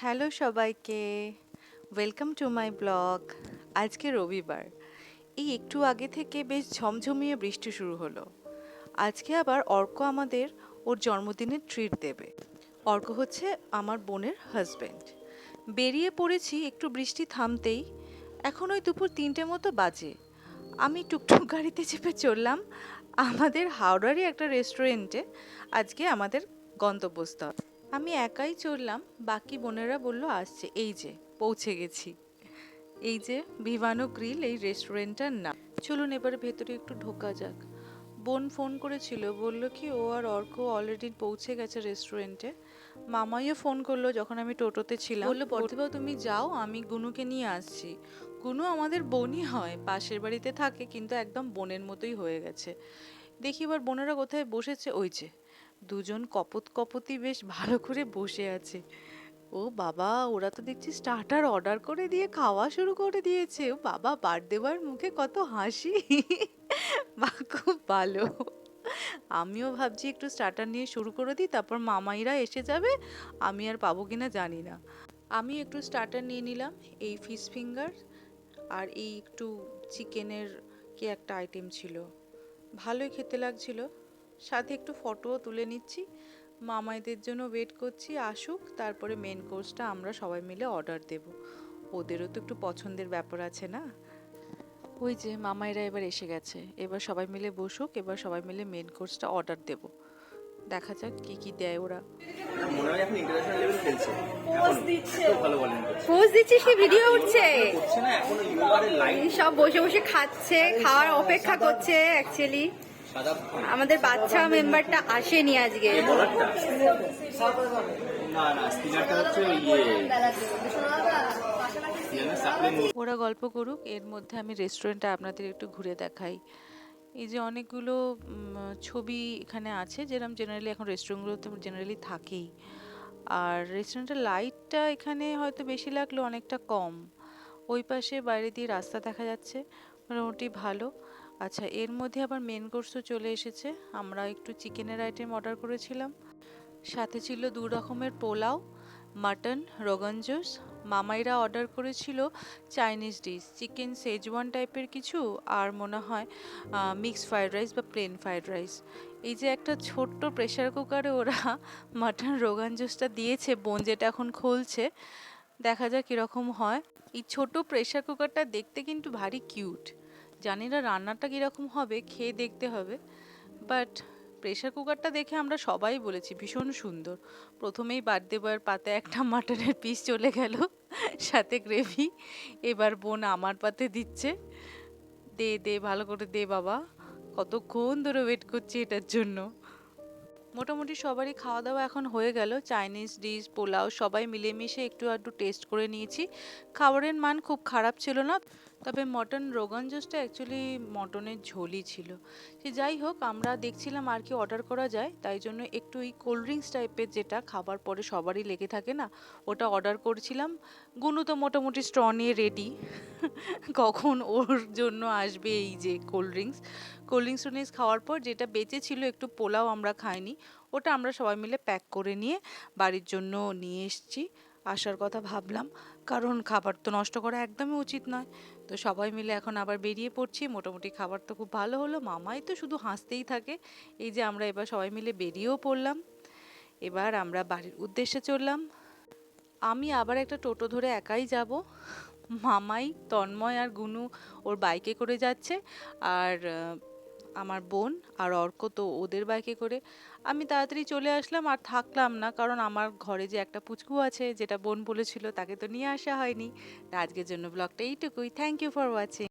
Hello সবাইকে welcome to my blog আজকে রবিবার। এই একটু আগে থেকে বেশ ঝমঝমিয়ে বৃষ্টি শুরু হলো। আজকে আবার অর্ক আমাদের ওর জন্মদিনের ট্রিট দেবে। অর্ক হচ্ছে আমার বোনের হাজব্যান্ড বেরিয়ে পড়েছি একটু বৃষ্টি থামতেই। এখন ওই দুপুর তিনটে মতো বাজে। আমি টুকটুক গাড়িতে চেপে চললাম। আমাদের হাওড়ারই একটা রেস্টুরেন্টে আজকে আমাদের গন্তব্যস্থল। আমি একাই চললাম বাকি বোনেরা বলল আসছে এই যে পৌঁছে গেছি। এই যে ভিভানো গ্রিল এই রেস্টুরেন্টটার নাম। চলুন এবারে ভেতরে একটু ঢোকা যাক। বোন ফোন করেছিল বলল কি ও আর অর্ক অলরেডি পৌঁছে গেছে রেস্টুরেন্টে। মামাইও ফোন করল যখন আমি টোটোতে ছিলাম। বলল প্রতিভা তুমি যাও আমি গুনুকে নিয়ে আসছি। গুনু আমাদের বোনই হয় পাশের বাড়িতে থাকে কিন্তু একদম বোনের মতোই হয়ে গেছে। দেখি এবার বোনেরা কোথায় বসেছে ওই যে দুজন কপত কপতি বেশ ভালো করে বসে আছে। ও বাবা, ওরা তো দেখছি স্টার্টার অর্ডার করে দিয়ে খাওয়া শুরু করে দিয়েছে। ও বাবা বার বার মুখে কত হাসি। বা খুব ভালো। আমিও ভাবছি একটু স্টার্টার নিয়ে শুরু করে দিই, তারপর মামাইরা এসে যাবে, আমি আর পাবো কিনা জানি না। আমি একটু স্টার্টার নিয়ে নিলাম, এই ফিশ ফিঙ্গার আর এই একটু চিকেনের কি একটা আইটেম ছিল। ভালোই খেতে লাগছিল। সাথে একটু ফটোও তুলে নিচ্ছি। মামাইদের জন্য ওয়েট করছি আসুক তারপরে মেন কোর্সটা আমরা সবাই মিলে অর্ডার দেব। ওদেরও তো একটু পছন্দের ব্যাপার আছে না? ওই যে মামাইরা এবার এসে গেছে। এবার সবাই মিলে বসুক এবার সবাই মিলে মেন কোর্সটা অর্ডার দেব। দেখা যাক কি কি দেয় ওরা। মনে হয় এখন ইন্টারন্যাশনাল লেভেল খেলছে। পোজ দিচ্ছে। ভালো বলেন পোজ দিচ্ছিস কি ভিডিও উঠছে। করছে না এখনও ইউবারের লাইন সব বসে বসে খাচ্ছে খাওয়ার অপেক্ষা করছে অ্যাকচুয়ালি আমাদের বাচ্চা মেম্বারটা আসেনি আজকে। ইয়ে। ওরা গল্প করুক এর মধ্যে আমি রেস্টুরেন্টটা আপনাদের একটু ঘুরে দেখাই। এই যে অনেকগুলো ছবি এখানে আছে যেরকম জেনারেলি এখন রেস্টুরেন্টগুলোতে জেনারেলি থাকেই। আর রেস্টুরেন্টের লাইটটা এখানে হয়তো বেশি লাগল অনেকটা কম। ওই পাশে বাইরে দিয়ে রাস্তা দেখা যাচ্ছে মোটামুটি ভালো। আচ্ছা এর মধ্যে আবার মেন কোর্সও চলে এসেছে। আমরা একটু চিকেনের আইটেম অর্ডার করেছিলাম। সাথে ছিল দু রকমের পোলাও মাটন রোগান জুস মামাইরা অর্ডার করেছিল চাইনিজ ডিশ চিকেন সেজওয়ান টাইপের কিছু আর মনে হয় মিক্স ফ্রাইড রাইস বা প্লেন ফ্রাইড রাইস এই যে একটা ছোট্ট প্রেসার কুকারে ওরা মাটন রোগান জুসটা দিয়েছে বোন যেটা এখন খুলছে। দেখা যাক কীরকম হয়। এই ছোট প্রেসার কুকারটা দেখতে কিন্তু ভারী কিউট জানি না রান্নাটা কীরকম হবে, খেয়ে দেখতে হবে। বাট প্রেশার কুকারটা দেখে আমরা সবাই বলেছি, ভীষণ সুন্দর। প্রথমেই বার্থডে বয়ের পাতে একটা মাটনের পিস চলে গেল, সাথে গ্রেভি এবার বোন আমার পাতে দিচ্ছে। দে দে, ভালো করে দে বাবা। কতক্ষণ ধরে ওয়েট করছি এটার জন্য। মোটামুটি সবারই খাওয়া দাওয়া এখন হয়ে গেল। চাইনিজ ডিশ পোলাও, সবাই মিলেমিশে একটু আধটু টেস্ট করে নিয়েছি। খাবারের মান খুব খারাপ ছিল না। তবে মটন রোগান জোসটা অ্যাকচুয়ালি মটনের ঝোলই ছিল। সে যাই হোক, আমরা দেখছিলাম আর কি অর্ডার করা যায়, তাই জন্য একটু ওই কোল্ড ড্রিঙ্কস টাইপের যেটা খাবার পরে সবারই লেগে থাকে না, ওটা অর্ডার করছিলাম। গুনু তো মোটামুটি স্ট্র নিয়ে রেডি কখন ওর জন্য আসবে এই যে cold drinks cold drinks cold drinks খাওয়ার পর যেটা বেঁচে ছিল একটু পোলাও আমরা খাইনি, ওটা আমরা সবাই মিলে প্যাক করে নিয়ে বাড়ির জন্য নিয়ে এসেছি। আসার কথা ভাবলাম। কারণ খাবার তো নষ্ট করা একদমই উচিত নয়। তো সবাই মিলে এখন আবার বেরিয়ে পড়ছি। মোটামুটি খাবার তো খুব ভালো হলো। মামাই তো শুধু হাসতেই থাকে। এই যে আমরা এবার সবাই মিলে বেরিয়েও পড়লাম। এবার আমরা বাড়ির উদ্দেশ্যে চললাম। আমি আবার একটা টোটো ধরে একাই যাব। মামাই, তন্ময় আর গুনু ওর বাইকে করে যাচ্ছে। আর আমার বোন আর অর্ক তো ওদের বাইকে করে। আমি তাড়াতাড়ি চলে আসলাম আর থাকলাম না কারণ আমার ঘরে যে একটা পুচকু আছে যেটা বোন বলেছিল তাকে তো নিয়ে আসা হয়নি। আজকের জন্য ব্লগটা এইটুকুই। Thank you for watching